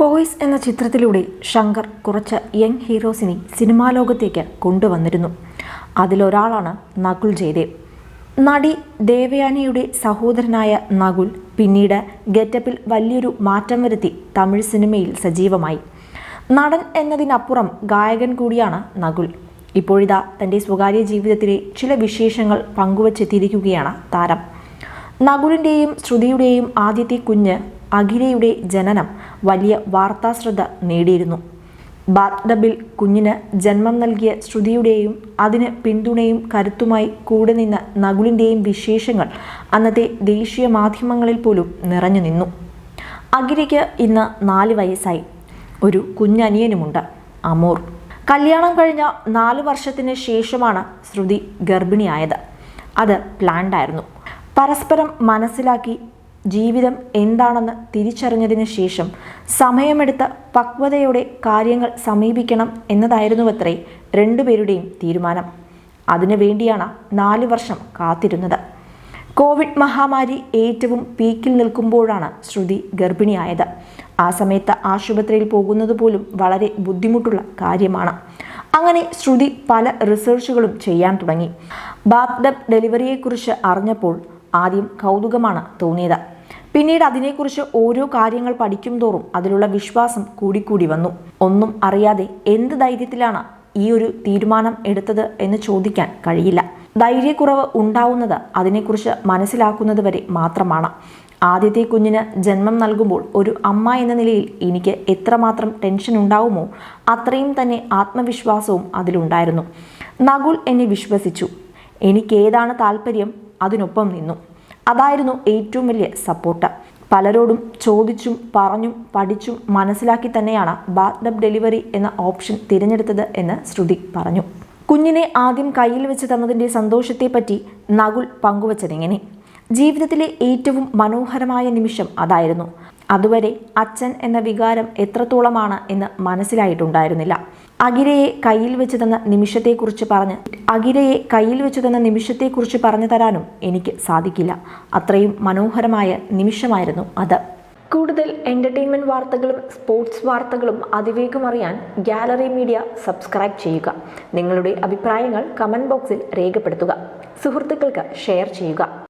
Boys എന്ന ചിത്രത്തിലൂടെ ശങ്കർ കുറച്ച് യങ് ഹീറോസിനെ സിനിമാ ലോകത്തേക്ക് കൊണ്ടുവന്നിരുന്നു. അതിലൊരാളാണ് നകുൽ ജയദേവ്. നടി ദേവയാനിയുടെ സഹോദരനായ നകുൽ പിന്നീട് ഗെറ്റപ്പിൽ വലിയൊരു മാറ്റം വരുത്തി തമിഴ് സിനിമയിൽ സജീവമായി. നടൻ എന്നതിനപ്പുറം ഗായകൻ കൂടിയാണ് നകുൽ. ഇപ്പോഴിതാ തന്റെ സ്വകാര്യ ജീവിതത്തിലെ ചില വിശേഷങ്ങൾ പങ്കുവച്ചെത്തിയിരിക്കുകയാണ് താരം. നകുലിന്റെയും ശ്രുതിയുടെയും ആദ്യത്തെ കുഞ്ഞ് അഖിലയുടെ ജനനം വലിയ വാർത്താശ്രദ്ധ നേടിയിരുന്നു. ബാത്ഡബിൽ കുഞ്ഞിന് ജന്മം നൽകിയ ശ്രുതിയുടെയും അതിന് പിന്തുണയും കരുത്തുമായി കൂടെ നിന്ന നകുലിന്റെയും വിശേഷങ്ങൾ അന്നത്തെ ദേശീയ മാധ്യമങ്ങളിൽ പോലും നിറഞ്ഞു നിന്നു. അഗിരിക്ക് ഇന്ന് നാല് വയസ്സായി. ഒരു കുഞ്ഞനിയനുമുണ്ട് അമോർ. കല്യാണം കഴിഞ്ഞ നാല് വർഷത്തിന് ശേഷമാണ് ശ്രുതി ഗർഭിണിയായത്. അത് പ്ലാൻഡായിരുന്നു പരസ്പരം മനസ്സിലാക്കി ജീവിതം എന്താണെന്ന് തിരിച്ചറിഞ്ഞതിന് ശേഷം സമയമെടുത്ത് പക്വതയോടെ കാര്യങ്ങൾ സമീപിക്കണം എന്നതായിരുന്നുവത്രേ രണ്ടുപേരുടെയും തീരുമാനം. അതിനു വേണ്ടിയാണ് നാല് വർഷം കാത്തിരുന്നത്. കോവിഡ് മഹാമാരി ഏറ്റവും പീക്കിൽ നിൽക്കുമ്പോഴാണ് ശ്രുതി ഗർഭിണിയായത്. ആ സമയത്ത് ആശുപത്രിയിൽ പോകുന്നത് പോലും വളരെ ബുദ്ധിമുട്ടുള്ള കാര്യമാണ്. അങ്ങനെ ശ്രുതി പല റിസർച്ചുകളും ചെയ്യാൻ തുടങ്ങി. ബാത്ഡബ് ഡെലിവറിയെക്കുറിച്ച് അറിഞ്ഞപ്പോൾ ആദ്യം കൗതുകമാണ് തോന്നിയത്. പിന്നീട് അതിനെക്കുറിച്ച് ഓരോ കാര്യങ്ങൾ പഠിക്കും തോറും അതിലുള്ള വിശ്വാസം കൂടിക്കൂടി വന്നു. ഒന്നും അറിയാതെ എന്ത് ധൈര്യത്തിലാണ് ഈ ഒരു തീരുമാനം എടുത്തത് എന്ന് ചോദിക്കാൻ കഴിയില്ല. ധൈര്യക്കുറവ് ഉണ്ടാവുന്നത് അതിനെക്കുറിച്ച് മനസ്സിലാക്കുന്നത് വരെ മാത്രമാണ്. ആദ്യത്തെ കുഞ്ഞിന് ജന്മം നൽകുമ്പോൾ ഒരു അമ്മ എന്ന നിലയിൽ എനിക്ക് എത്രമാത്രം ടെൻഷൻ ഉണ്ടാവുമോ അത്രയും തന്നെ ആത്മവിശ്വാസവും അതിലുണ്ടായിരുന്നു. നകുൽ എന്നെ വിശ്വസിച്ചു. എനിക്കേതാണ് താല്പര്യം? അതിനൊപ്പം നിന്നു. അതായിരുന്നു ഏറ്റവും വലിയ സപ്പോർട്ട്. പലരോടും ചോദിച്ചും പറഞ്ഞും പഠിച്ചും മനസ്സിലാക്കി തന്നെയാണ് ബാത്ഡബ് ഡെലിവറി എന്ന ഓപ്ഷൻ തിരഞ്ഞെടുത്തത് എന്ന് ശ്രുതി പറഞ്ഞു. കുഞ്ഞിനെ ആദ്യം കയ്യിൽ വെച്ച് തന്നതിന്റെ സന്തോഷത്തെപ്പറ്റി നകുൽ പങ്കുവച്ചതെങ്ങനെ? ജീവിതത്തിലെ ഏറ്റവും മനോഹരമായ നിമിഷം അതായിരുന്നു. അതുവരെ അച്ഛൻ എന്ന വികാരം എത്രത്തോളമാണ് എന്ന് മനസ്സിലായിട്ടുണ്ടായിരുന്നില്ല. അഖിലയെ കയ്യിൽ വെച്ച് തന്ന നിമിഷത്തെക്കുറിച്ച് പറഞ്ഞ് അഖിലയെ കയ്യിൽ വെച്ച് തന്ന നിമിഷത്തെക്കുറിച്ച് പറഞ്ഞു തരാനും എനിക്ക് സാധിക്കില്ല. അത്രയും മനോഹരമായ നിമിഷമായിരുന്നു അത്. കൂടുതൽ എന്റർടൈൻമെന്റ് വാർത്തകളും സ്പോർട്സ് വാർത്തകളും അതിവേഗം അറിയാൻ ഗാലറി മീഡിയ സബ്സ്ക്രൈബ് ചെയ്യുക. നിങ്ങളുടെ അഭിപ്രായങ്ങൾ കമന്റ് ബോക്സിൽ രേഖപ്പെടുത്തുക. സുഹൃത്തുക്കൾക്ക് ഷെയർ ചെയ്യുക.